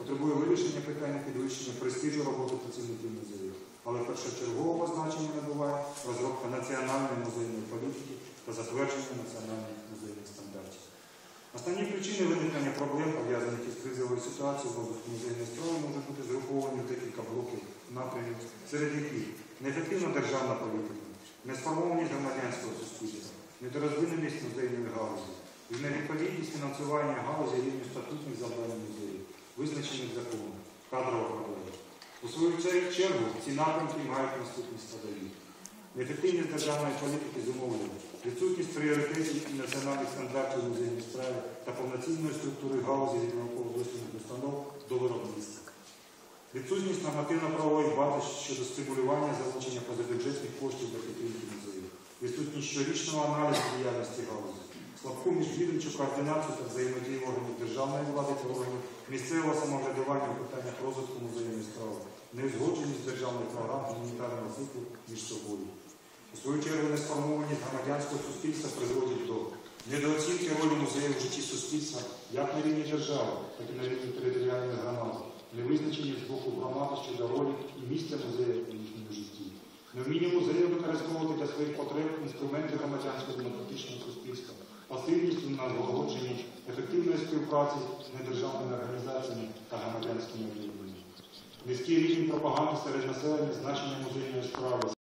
потребує вирішення питання підвищення престижу роботи працівників музею, але першочергового значення набуває розробка національної музейної політики та затвердження національних музейних стандартів. Основні причини виникнення проблем, пов'язаних із кризовою ситуацією в музейної справи, можуть бути згруповані в декілька блоків напрямів, серед яких неефективна державна політика, несформованість громадянського суспільства, недорозвиненість музейної галузі і невідповідність фінансування галузі рівню статутних завдань музею, визначених законом, кадрова проблема. У свою чер- чергу ці напрямки мають наступні складові. Неефективність державної політики зумовлює відсутність пріоритетів і національних стандартів музейної справи та повноцінної структури галузі від науково-дослідних установ до виробництва. Відсутність нормативно-правової бази щодо стимулювання залучення позабюджетних коштів для підтримки музею. Відсутність щорічного аналізу діяльності галузі. Слабку міжвідомчу координацію та взаємодію органів державної влади та органів місцевого самоврядування у питаннях розвитку музейної справи, неузгодженість державних програм гуманітарного циклу між собою. У свою чергу несформованість громадянського суспільства призводить до недооцінки ролі музею в житті суспільства як на рівні держави, так і на рівні територіальної громади, невизначеність з боку громади щодо ролі і місця музею у їхньому житті. Невміння музею використовувати для своїх потреб інструменти громадянського демократичного суспільства, пасивність налагодженні ефективної співпраці з недержавними організаціями та громадянськими об'єднаннями. Низький рівень пропаганди серед населення значення музейної справи